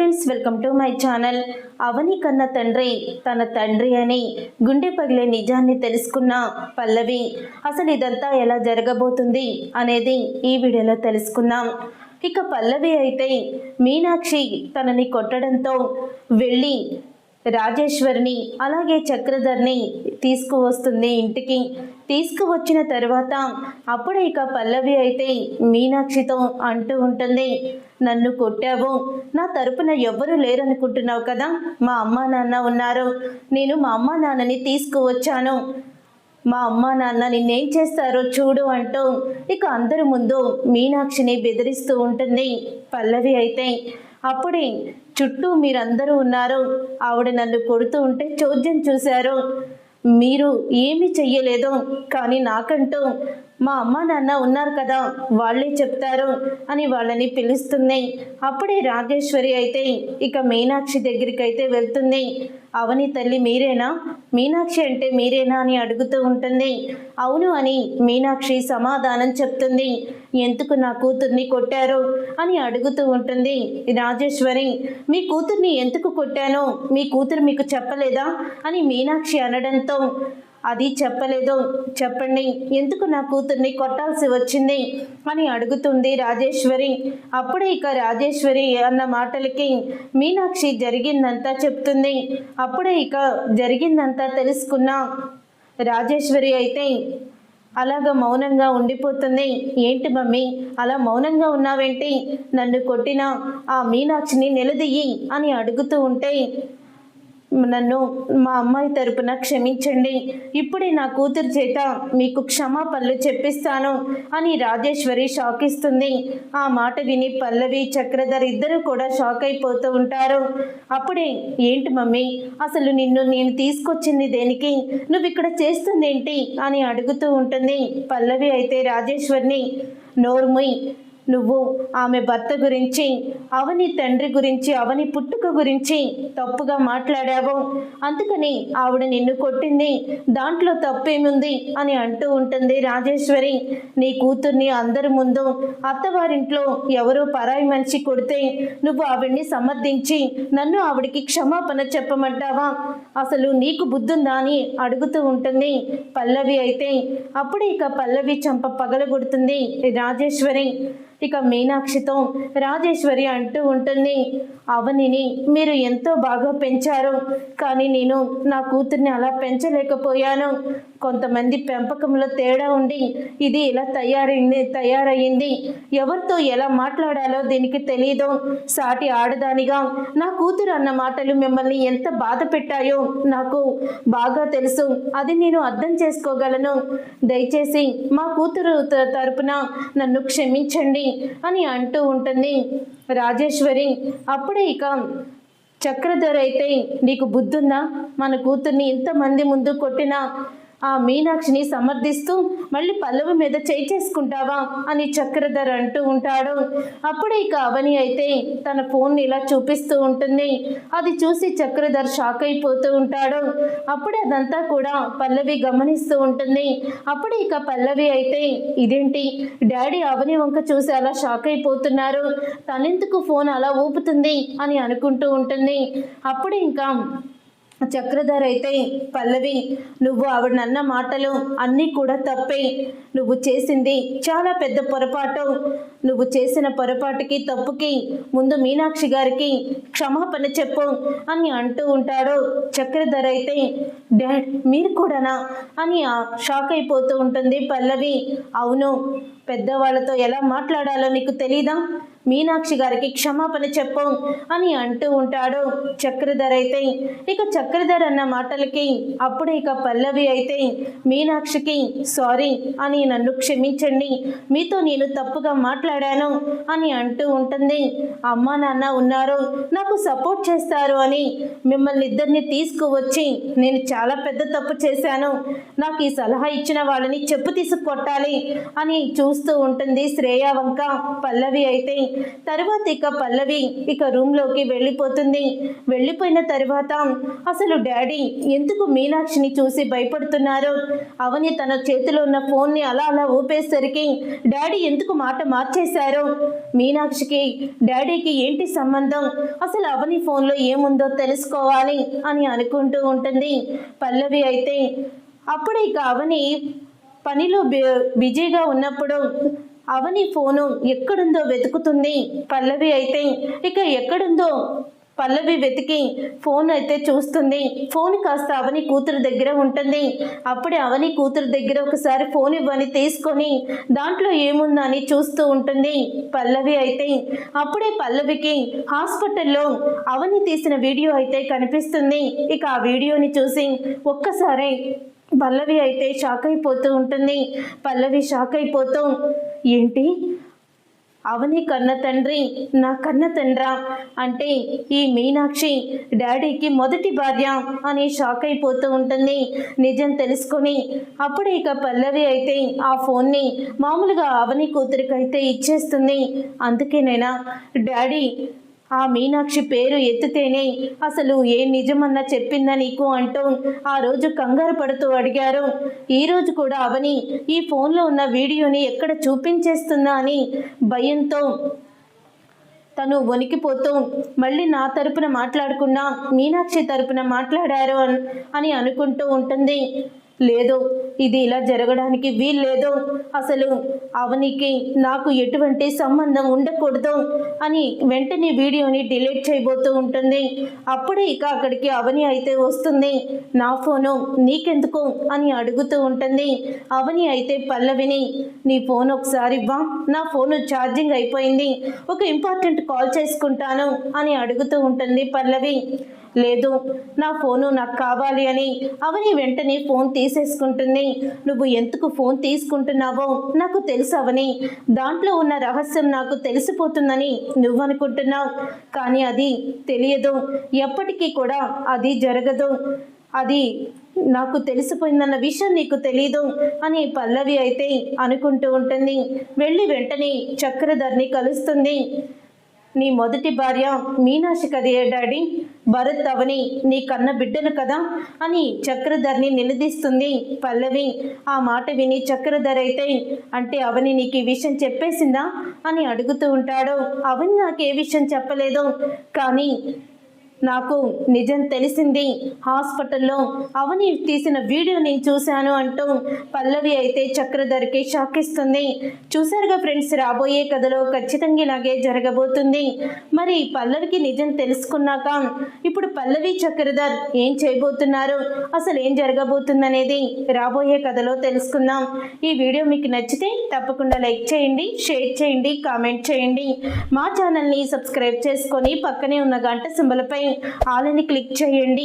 Friends welcome to my channel Avani కన్న తండ్రి తన తండ్రి అని గుండె పగిలే నిజాన్ని తెలుసుకున్న పల్లవి. అసలు ఇదంతా ఎలా జరగబోతుంది అనేది ఈ వీడియోలో తెలుసుకుందాం. ఇక పల్లవి అయితే మీనాక్షి తనని కొట్టడంతో వెళ్ళి రాజేశ్వరిని అలాగే చక్రధర్ని తీసుకువస్తుంది ఇంటికి. తీసుకువచ్చిన తర్వాత అప్పుడే ఇక పల్లవి అయితే మీనాక్షితో అంటూ ఉంటుంది నన్ను కొట్టావు. నా తరపున ఎవ్వరూ లేరనుకుంటున్నావు కదా? మా అమ్మ నాన్న ఉన్నారు. నేను మా అమ్మ నాన్నని తీసుకువచ్చాను. మా అమ్మ నాన్న నిన్నేం చేస్తారో చూడు అంటూ ఇక అందరి ముందు మీనాక్షిని బెదిరిస్తూ ఉంటుంది పల్లవి అయితే. అప్పుడే చుట్టూ మీరందరూ ఉన్నారు. ఆవిడ నన్ను కొడుతూ ఉంటే చోద్యం చూశారు. మీరు ఏమి చెయ్యలేదు. కానీ నాకంటూ మా అమ్మ నాన్న ఉన్నారు కదా వాళ్ళే చెప్తారు అని వాళ్ళని పిలుస్తుంది. అప్పుడే రాజేశ్వరి అయితే ఇక మీనాక్షి దగ్గరికి అయితే వెళ్తుంది. అవని తల్లి మీరేనా? మీనాక్షి అంటే మీరేనా అని అడుగుతూ ఉంటుంది. అవును అని మీనాక్షి సమాధానం చెప్తుంది. ఎందుకు నా కూతుర్ని కొట్టారు అని అడుగుతూ ఉంటుంది రాజేశ్వరి. మీ కూతుర్ని ఎందుకు కొట్టానో మీ కూతురు మీకు చెప్పలేదా? అని మీనాక్షి అనడంతో అది చెప్పలేదు. చెప్పండి. ఎందుకు నా కూతుర్ని కొట్టాల్సి వచ్చింది? అని అడుగుతుంది రాజేశ్వరి. అప్పుడే ఇక రాజేశ్వరి అన్న మాటలకి మీనాక్షి జరిగిందంతా చెప్తుంది. అప్పుడే ఇక జరిగిందంతా తెలుసుకున్న. రాజేశ్వరి అయితే అలాగ మౌనంగా ఉండిపోతుంది. ఏంటి మమ్మీ? అలా మౌనంగా ఉన్నావేంటి? నన్ను కొట్టిన ఆ మీనాక్షిని నిలదీయి అని అడుగుతూ ఉంటే నన్ను మా అమ్మాయి తరపున క్షమించండి. ఇప్పుడే నా కూతురు చేత మీకు క్షమాపణలు చెప్పిస్తాను అని రాజేశ్వరి షాక్ ఇస్తుంది ఆ మాట విని పల్లవి చక్రధర్ ఇద్దరు కూడా షాక్ అయిపోతూ ఉంటారు. అప్పుడే ఏంటి మమ్మీ అసలు నిన్ను నేను తీసుకొచ్చింది దేనికి? నువ్వు ఇక్కడ చేస్తుంది ఏంటి అని అడుగుతూ ఉంటుంది పల్లవి అయితే రాజేశ్వరిని. నోర్ముయ్ నువ్వు ఆమె భర్త గురించి అవని తండ్రి గురించి అవని పుట్టుక గురించి తప్పుగా మాట్లాడావు. అందుకని ఆవిడ నిన్ను కొట్టింది. దాంట్లో తప్పేముంది అని అంటూ ఉంటుంది రాజేశ్వరి. నీ కూతుర్ని అందరి ముందు అత్తవారింట్లో ఎవరో పరాయి మనిషి కొడితే నువ్వు ఆవిడ్ని సమర్థించి నన్ను ఆవిడికి క్షమాపణ చెప్పమంటావా? అసలు నీకు బుద్ధుందా అని అడుగుతూ ఉంటుంది. పల్లవి అయితే అప్పుడే ఇక పల్లవి చంప పగలగొడుతుంది రాజేశ్వరి. ఇక మీనాక్షితో రాజేశ్వరి అంటూ ఉంటుంది అవనిని మీరు ఎంతో బాగా పెంచారు కానీ నేను నా కూతుర్ని అలా పెంచలేకపోయాను. కొంతమంది పెంపకంలో తేడా ఉండి ఇది ఇలా తయారైంది తయారయ్యింది. ఎవరితో ఎలా మాట్లాడాలో దీనికి తెలియదు సాటి ఆడదానిగా నా కూతురు అన్న మాటలు మిమ్మల్ని ఎంత బాధ పెట్టాయో నాకు బాగా తెలుసు. అది నేను అర్థం చేసుకోగలను. దయచేసి మా కూతురు తరపున నన్ను క్షమించండి అని అంటూ ఉంటుంది. రాజేశ్వరి అప్పుడే ఇక చక్రధర అయితే నీకు బుద్ధుందా? మన కూతుర్ని ఇంతమంది ముందు కొట్టినా ఆ మీనాక్షిని సమర్థిస్తూ మళ్ళీ పల్లవి మీద చేయి చేసుకుంటావా? అని చక్రధర్ అంటూ ఉంటాడు. అప్పుడే ఇక అవని అయితే తన ఫోన్ ఇలా చూపిస్తూ ఉంటుంది. అది చూసి చక్రధర్ షాక్ అయిపోతూ ఉంటాడు. అప్పుడే అదంతా కూడా పల్లవి గమనిస్తూ ఉంటుంది. అప్పుడే ఇక పల్లవి అయితే ఇదేంటి? డాడీ అవని వంక చూసి అలా షాక్ అయిపోతున్నారు. తనెందుకు ఫోన్ అలా ఊపుతుంది? అని అనుకుంటూ ఉంటుంది. అప్పుడే ఇంకా చక్రధర్ అయితే పల్లవి నువ్వు ఆవిడ అన్న మాటలు అన్నీ కూడా తప్పే. నువ్వు చేసింది చాలా పెద్ద పొరపాటు. నువ్వు చేసిన పొరపాటుకి తప్పుకి ముందు మీనాక్షి గారికి క్షమాపణ చెప్పు అని అంటూ ఉంటాడు చక్రధర్ అయితే డాడ్ మీరు కూడానా? అని షాక్ అయిపోతూ ఉంటుంది పల్లవి. అవును పెద్దవాళ్ళతో ఎలా మాట్లాడాలో నీకు తెలీదా? మీనాక్షి గారికి క్షమాపణ చెప్పు అని అంటూ ఉంటాడు. చక్రధర్ అయితే ఇక చక్రధర్ అన్న మాటలకి అప్పుడే ఇక పల్లవి అయితే మీనాక్షికి సారీ అని నన్ను క్షమించండి. మీతో నేను తప్పుగా మాట్లాడాను అని అంటూ ఉంటుంది. అమ్మా నాన్న ఉన్నారు నాకు సపోర్ట్ చేస్తారు అని మిమ్మల్ని ఇద్దరిని తీసుకువచ్చి నేను చాలా పెద్ద తప్పు చేశాను. నాకు ఈ సలహా ఇచ్చిన వాళ్ళని చెప్పు తీసుకొట్టాలి అని చూస్తూ ఉంటుంది శ్రేయ వంక. పల్లవి అయితే తర్వాత ఇక పల్లవి ఇక రూమ్లోకి వెళ్ళిపోతుంది. వెళ్ళిపోయిన తర్వాత అసలు డాడీ ఎందుకు మీనాక్షిని చూసి భయపడుతున్నారు అవని తన చేతిలో ఉన్న ఫోన్ని అలా అలా ఊపేసరికి డాడీ ఎందుకు మాట మార్చేశారు? మీనాక్షికి డాడీకి ఏంటి సంబంధం? అసలు అవని ఫోన్లో ఏముందో తెలుసుకోవాలి అని అనుకుంటూ ఉంటుంది. పల్లవి అయితే అప్పుడే ఇక అవని పనిలో బి- బిజీగా ఉన్నప్పుడు అవని ఫోను ఎక్కడుందో వెతుకుతుంది. పల్లవి అయితే ఇక ఎక్కడుందో పల్లవి వెతికి ఫోన్ అయితే చూస్తుంది. ఫోన్ కాస్త అవని కూతురు దగ్గర ఉంటుంది. అప్పుడే అవని కూతురు దగ్గర ఒకసారి ఫోన్ ఇవ్వని తీసుకొని దాంట్లో ఏముందని చూస్తూ ఉంటుంది పల్లవి అయితే. అప్పుడే పల్లవికి హాస్పిటల్లో అవని తీసిన వీడియో అయితే కనిపిస్తుంది. ఇక ఆ వీడియోని చూసి ఒక్కసారి పల్లవి అయితే షాక్ అయిపోతూ ఉంటుంది. పల్లవి షాక్ అయిపోతూ ఏంటి? అవని కన్న తండ్రి నా కన్న తండ్రా అంటే ఈ మీనాక్షి డాడీకి మొదటి భార్య అని షాక్ అయిపోతూ ఉంటుంది. నిజం తెలుసుకొని అప్పుడు ఇక పల్లవి అయితే ఆ ఫోన్ని మామూలుగా అవని కూతురికి అయితే ఇచ్చేస్తుంది అందుకేనైనా డాడీ ఆ మీనాక్షి పేరు ఎత్తితేనే అసలు ఏ నిజమన్నా చెప్పిందా నీకు అంటూ ఆ రోజు కంగారు పడుతూ అడిగారు. ఈ రోజు కూడా అవని ఈ ఫోన్లో ఉన్న వీడియోని ఎక్కడ చూపించేస్తుందా అని భయంతో తను వణికిపోతూ మళ్ళీ నా తరపున మాట్లాడకుండా మీనాక్షి తరపున మాట్లాడారు అని అనుకుంటూ ఉంటుంది. లేదు ఇది ఇలా జరగడానికి వీల్లేదు. అసలు అవనికి నాకు ఎటువంటి సంబంధం ఉండకూడదు అని వెంటనే వీడియోని డిలీట్ చేయబోతూ ఉంటుంది. అప్పుడే ఇక అక్కడికి అవని అయితే వస్తుంది. నా ఫోను నీకెందుకు అని అడుగుతూ ఉంటుంది. అవని అయితే పల్లవిని నీ ఫోన్ ఒకసారి ఇవ్వా? నా ఫోను ఛార్జింగ్ అయిపోయింది. ఒక ఇంపార్టెంట్ కాల్ చేసుకుంటాను అని అడుగుతూ ఉంటుంది పల్లవి. లేదు నా ఫోను నాకు కావాలి అని అవని వెంటనే ఫోన్ తీసేసుకుంటుంది. నువ్వు ఎందుకు ఫోన్ తీసుకుంటున్నావో నాకు తెలుసు అవని. దాంట్లో ఉన్న రహస్యం నాకు తెలిసిపోతుందని నువ్వు అనుకుంటున్నావు కానీ అది తెలియదు. ఎప్పటికీ కూడా అది జరగదు. అది నాకు తెలిసిపోయిందన్న విషయం నీకు తెలీదు అని పల్లవి అయితే అనుకుంటూ ఉంటుంది. వెళ్ళి వెంటనే చక్రధర్ని కలుస్తుంది. నీ మొదటి భార్య మీనాక్షి కదయే డాడీ? భరత్ అవని నీ కన్న బిడ్డను కదా? అని చక్రధర్ని నిలదీస్తుంది పల్లవి. ఆ మాట విని చక్రధర్ అయితే అంటే అవని నీకు ఈ విషయం చెప్పేసిందా? అని అడుగుతూ ఉంటాడు. అవని నాకు ఏ విషయం చెప్పలేదు. కానీ నాకు నిజం తెలిసింది. హాస్పిటల్లో అవని తీసిన వీడియో నేను చూశాను అంటూ పల్లవి అయితే చక్రధర్కి షాక్ ఇస్తుంది చూసారుగా ఫ్రెండ్స్ రాబోయే కథలో ఖచ్చితంగా ఇలాగే జరగబోతుంది. మరి పల్లవికి నిజం తెలుసుకున్నాక ఇప్పుడు పల్లవి చక్రధర్ ఏం చేయబోతున్నారు? అసలు ఏం జరగబోతుందనేది రాబోయే కథలో తెలుసుకుందాం. ఈ వీడియో మీకు నచ్చితే తప్పకుండా లైక్ చేయండి షేర్ చేయండి కామెంట్ చేయండి. మా ఛానల్ని సబ్స్క్రైబ్ చేసుకొని పక్కనే ఉన్న గంట సింబలపై ఆలని క్లిక్ చేయండి.